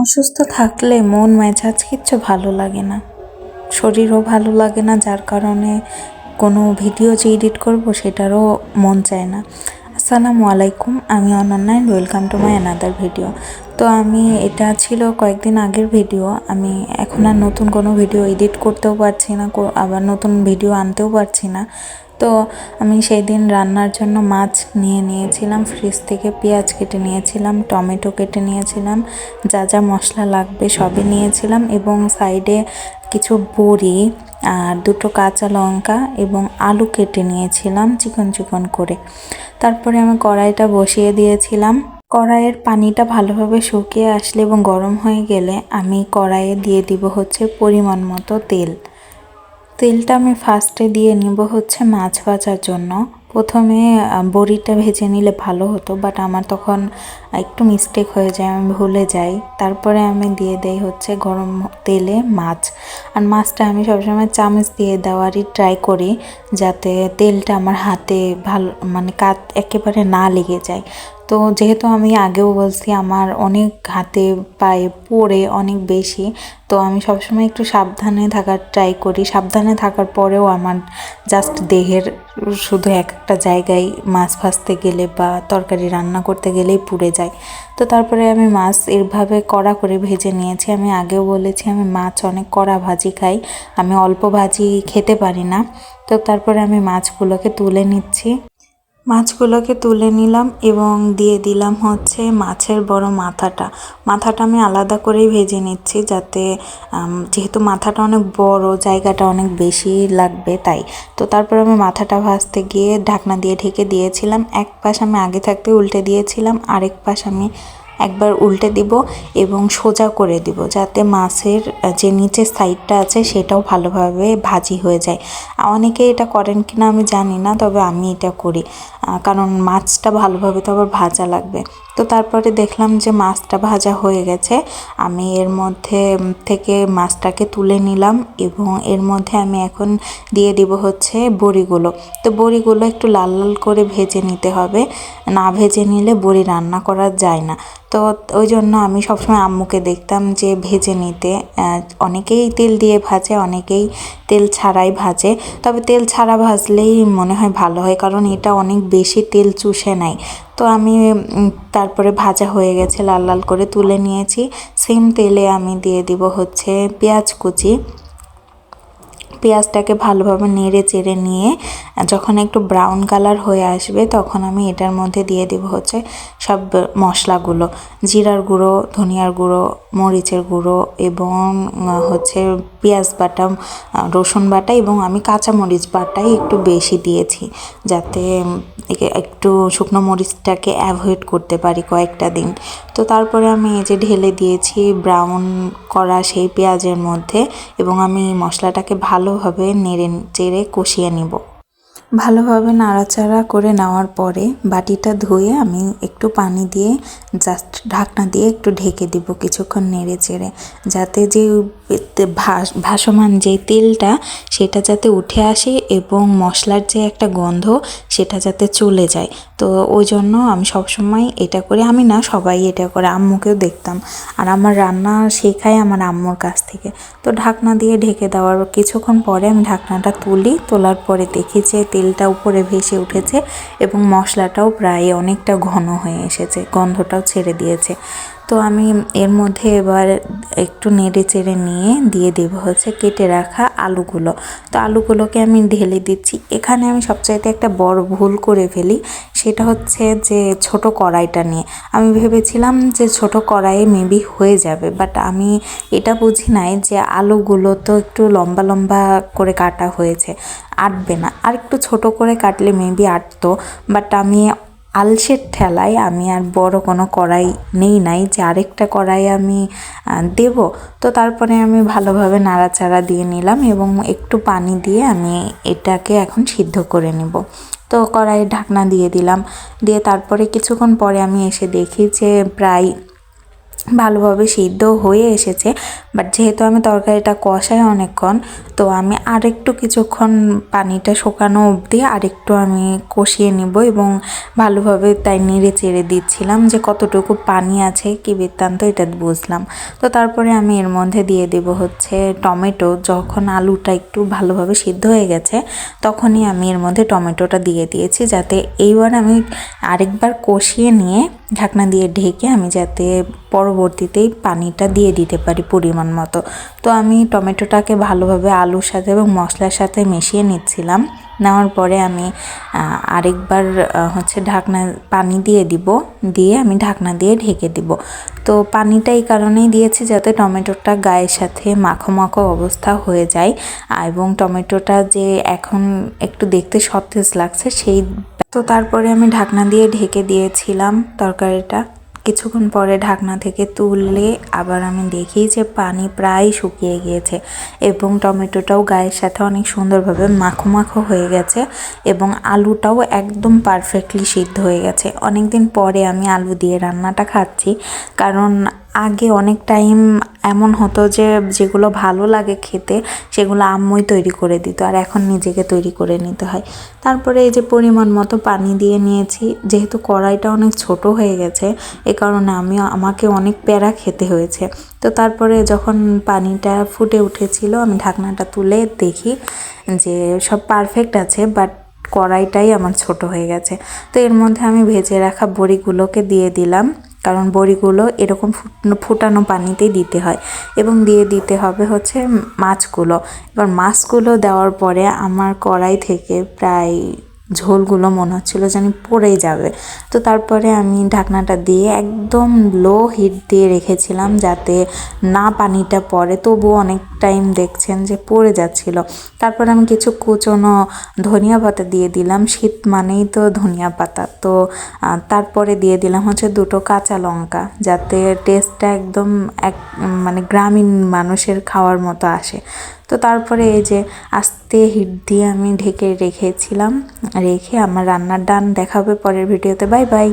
অসুস্থ থাকলে মন, মেজাজ কিচ্ছু ভালো লাগে না। শরীরও ভালো লাগে না, যার কারণে কোনো ভিডিও যে এডিট করব সেটারও মন চায় না। আসসালামু আলাইকুম, আমি Ananya welcome to my another video. তো আমি, এটা ছিল কয়েকদিন আগের ভিডিও, আমি এখন আর নতুন কোনো ভিডিও এডিট করতেও পারছি না আবার নতুন ভিডিও আনতেও পারছি না। তো আমি সেই দিন রান্নার জন্য মাছ নিয়ে নিয়েছিলাম ফ্রিজ থেকে পেঁয়াজ কেটে নিয়েছিলাম, টমেটো কেটে নিয়েছিলাম, যা যা মশলা লাগবে সবই নিয়েছিলাম এবং সাইডে কিছু বড়ি আর দুটো কাঁচা লঙ্কা এবং আলু কেটে নিয়েছিলাম চিকন চিকন করে। তারপরে আমি কড়াইটা বসিয়ে দিয়েছিলাম। কড়াইয়ের পানিটা ভালোভাবে শুকিয়ে আসলে এবং গরম হয়ে গেলে আমি কড়াইয়ে দিয়ে দিব হচ্ছে পরিমাণ মতো তেল। তেলটা আমি ফার্স্টে দিয়ে নিব হচ্ছে মাছ ভাজার জন্য। প্রথমে বড়িটা ভেজে নিলে ভালো হতো বাট আমার তখন একটু মিস্টেক হয়ে যায়, আমি ভুলে যাই। তারপরে আমি দিয়ে দেই হচ্ছে গরম তেলে মাছ। আর মাছটা আমি সবসময় চামচ দিয়ে দেওয়ারই ট্রাই করি, যাতে তেলটা আমার হাতে ভালো মানে কাত একেবারে না লেগে যায়। তো যেহেতু আমি আগেও বলছি, আমার অনেক হাতে পায়ে পড়ে অনেক বেশি, তো আমি সবসময় একটু সাবধানে থাকার ট্রাই করি। সাবধানে থাকার পরেও আমার জাস্ট দেহের শুধু এক একটা জায়গায় মাছ ভাজতে গেলে বা তরকারি রান্না করতে গেলেই পুড়ে যায়। তো তারপরে আমি মাছ এভাবে কড়া করে ভেজে নিয়েছি। আমি আগেও বলেছি আমি মাছ অনেক কড়া ভাজি খাই। আমি অল্প ভাজি খেতে পারি না। তো তারপরে আমি মাছগুলোকে তুলে নিচ্ছি। মাছগুলোকে তুলে নিলাম এবং দিয়ে দিলাম হচ্ছে মাছের বড় মাথাটা। মাথাটা আমি আলাদা করেই ভেজে নিচ্ছি যাতে যেহেতু মাথাটা অনেক বড়, জায়গাটা অনেক বেশি লাগবে তাই। তো তারপর আমি মাথাটা ভাজতে গিয়ে ঢাকনা দিয়ে ঢেকে দিয়েছিলাম। এক পাশ আমি আগে থাকতে উল্টে দিয়েছিলাম, আরেক পাশ আমি একবার উল্টে দিব এবং সোজা করে দিব যাতে মাছের যে নিচের সাইডটা আছে সেটাও ভালোভাবে ভাজি হয়ে যায়। অনেকে এটা করেন কিনা আমি জানি না, তবে আমি এটা করি। কারণ মাছটা ভালোভাবে তো আবার ভাজা লাগবে। তো তারপরে দেখলাম যে মাছটা ভাজা হয়ে গেছে। আমি এর মধ্যে থেকে মাছটাকে তুলে নিলাম এবং এর মধ্যে আমি এখন দিয়ে দিব হচ্ছে বড়িগুলো। তো বড়িগুলো একটু লাল লাল করে ভেজে নিতে হবে। না ভেজে নিলে বড়ি রান্না করা যায় না। তো ওই জন্য আমি সবসময় আম্মুকে দেখতাম যে ভেজে নিতে। অনেকেই তেল দিয়ে ভাজে, অনেকেই তেল ছাড়াই ভাজে। তবে তেল ছাড়া ভাজলেই মনে হয় ভালো হয়, কারণ এটা অনেক বেশি তেল চুষে নেয়। তো আমি তারপরে ভাজা হয়ে গেছে, লাল লাল করে তুলে নিয়েছি। সেম তেলে আমি দিয়ে দিব হচ্ছে পেঁয়াজ কুচি। পেঁয়াজটাকে ভালোভাবে নেড়ে চেড়ে নিয়ে, যখন একটু ব্রাউন কালার হয়ে আসবে, তখন আমি এটার মধ্যে দিয়ে দেব হচ্ছে সব মশলাগুলো। জিরার গুঁড়ো, ধনিয়ার গুঁড়ো, মরিচের গুঁড়ো এবং হচ্ছে পেঁয়াজ বাটা, রসুন বাটা এবং আমি কাঁচামরিচ বাটাই একটু বেশি দিয়েছি, যাতে একটু শুকনো মরিচটাকে অ্যাভয়েড করতে পারি কয়েকটা দিন। তো তারপরে আমি এই যে ঢেলে দিয়েছি ব্রাউন করা সেই পেঁয়াজের মধ্যে এবং আমি মশলাটাকে ভালোভাবে নেড়ে চেড়ে কষিয়ে নিব। ভালোভাবে নাড়াচাড়া করে নেওয়ার পরে বাটিটা ধুয়ে আমি একটু পানি দিয়ে জাস্ট ঢাকনা দিয়ে একটু ঢেকে দিব কিছুক্ষণ নেড়ে চেড়ে, যাতে যে ভাস- ভাসমান যে তেলটা সেটা যাতে উঠে আসে এবং মশলার যে একটা গন্ধ সেটা যাতে চলে যায়। তো ওই জন্য আমি সবসময় এটা করি। আমি না সবাই এটা করে, আম্মুকেও দেখতাম। আর আমার রান্না শেখাই আমার আম্মুর কাছ থেকে। তো ঢাকনা দিয়ে ঢেকে দেওয়ার কিছুক্ষণ পরে আমি ঢাকনাটা তুলি, তোলার পরে দেখি যে তেলটা উপরে ভেসে উঠেছে এবং মশলাটাও প্রায় অনেকটা ঘন হয়ে এসেছে, গন্ধটাও ছেড়ে দিয়েছে। তো আমি এর মধ্যে এবার একটু নেড়ে চেড়ে নিয়ে দিয়ে দেবো হচ্ছে কেটে রাখা আলুগুলো। তো আলুগুলোকে আমি ঢেলে দিচ্ছি। এখানে আমি সবচাইতে একটা বড় ভুল করে ফেলি, সেটা হচ্ছে যে ছোট কড়াইটা নিয়ে। আমি ভেবেছিলাম যে ছোট কড়াইয়ে মেবি হয়ে যাবে বাট আমি এটা বুঝি নাই যে আলুগুলো তো একটু লম্বা লম্বা করে কাটা হয়েছে, আটবে না। আর একটু ছোট করে কাটলে মেবি আটতো বাট আমি আলসের ঠেলায় আমি আর বড় কোনো কড়াই নেই নাই, যে আরেকটা কড়াই আমি দেব। তো তারপরে আমি ভালোভাবে নাড়াচাড়া দিয়ে নিলাম এবং একটু পানি দিয়ে আমি এটাকে এখন সিদ্ধ করে নেব। তো কড়াইয়ের ঢাকনা দিয়ে দিলাম। দিয়ে তারপরে কিছুক্ষণ পরে আমি এসে দেখি যে প্রায় ভালোভাবে সিদ্ধ হয়ে এসেছে। বাট যেহেতু আমি তরকারিটা কষাই অনেকক্ষণ, তো আমি আরেকটু কিছুক্ষণ পানিটা শুকানো অবধি আরেকটু আমি কষিয়ে নিব এবং ভালোভাবে তাই নেড়ে চেড়ে দিচ্ছিলাম যে কতটুকু পানি আছে, কি বৃত্তান্ত এটা বুঝলাম। তো তারপরে আমি এর মধ্যে দিয়ে দেব হচ্ছে টমেটো। যখন আলুটা একটু ভালোভাবে সিদ্ধ হয়ে গেছে, তখনই আমি এর মধ্যে টমেটোটা দিয়ে দিয়েছি যাতে এইবার আমি আরেকবার কষিয়ে নিয়ে ঢাকনা দিয়ে ঢেকে আমি যাতে পরবর্তীতেই পানিটা দিয়ে দিতে পারি পরিমাণ মতো। তো আমি টমেটোটাকে ভালোভাবে আলুর সাথে এবং মশলার সাথে মিশিয়ে নিচ্ছিলাম। নেওয়ার পরে আমি আরেকবার হচ্ছে ঢাকনা পানি দিয়ে দিব। দিয়ে আমি ঢাকনা দিয়ে ঢেকে দিব। তো পানিটা এই কারণেই দিয়েছি যাতে টমেটোটা গায়ের সাথে মাখো মাখো অবস্থা হয়ে যায়। এবং টমেটোটা যে এখন একটু দেখতে সতেজ লাগছে সেই তো তারপরে আমি ঢাকনা দিয়ে ঢেকে দিয়েছিলাম তরকারিটা। কিছুক্ষণ পরে ঢাকনা থেকে তুললে আবার আমি দেখি যে পানি প্রায় শুকিয়ে গিয়েছে এবং টমেটোটাও গায়ের সাথে অনেক সুন্দরভাবে মাখো মাখো হয়ে গেছে এবং আলুটাও একদম পারফেক্টলি সিদ্ধ হয়ে গেছে। অনেক দিন পরে আমি আলু দিয়ে রান্নাটা খাচ্ছি, কারণ আগে অনেক টাইম এমন হতো যে, যেগুলো ভালো লাগে খেতে, সেগুলো আম্মুই তৈরি করে দিত আর এখন নিজেকে তৈরি করে নিতে হয়। তারপরে এই যে পরিমাণ মতো পানি দিয়ে নিয়েছি, যেহেতু কড়াইটা অনেক ছোট হয়ে গেছে, এ কারণে আমি আমাকে অনেক প্যারা খেতে হয়েছে। তো তারপরে যখন পানিটা ফুটে উঠেছিল, আমি ঢাকনাটা তুলে দেখি যে সব পারফেক্ট আছে বাট কড়াইটাই আমার ছোট হয়ে গেছে। তো এর মধ্যে আমি ভেজে রাখা বড়িগুলোকে দিয়ে দিলাম। কারণ বড়িগুলো এরকম ফুটানো পানিতেই দিতে হয়। এবং দিয়ে দিতে হবে হচ্ছে মাছগুলো। এবার মাছগুলো দেওয়ার পরে আমার কড়াই থেকে প্রায় ঝোলগুলো মনে হচ্ছিল যেন পড়ে যাবে। তো তারপরে আমি ঢাকনাটা দিয়ে একদম লো হিট দিয়ে রেখেছিলাম যাতে না পানিটা পড়ে। তবুও অনেক টাইম দেখছেন যে পড়ে যাচ্ছিল। তারপর আমি কিছু কুচনো ধনিয়া পাতা দিয়ে দিলাম। শীত মানেই তো ধনিয়া পাতা। তো তারপরে দিয়ে দিলাম হচ্ছে দুটো কাঁচা লঙ্কা যাতে টেস্টটা একদম এক মানে গ্রামীণ মানুষের খাওয়ার মতো আসে। তো তারপরে এই যে আস্তে হিট দিয়ে আমি ঢেকে রেখেছিলাম। রেখে আমার রান্নার ডান দেখাবে পরের ভিডিওতে। Bye bye.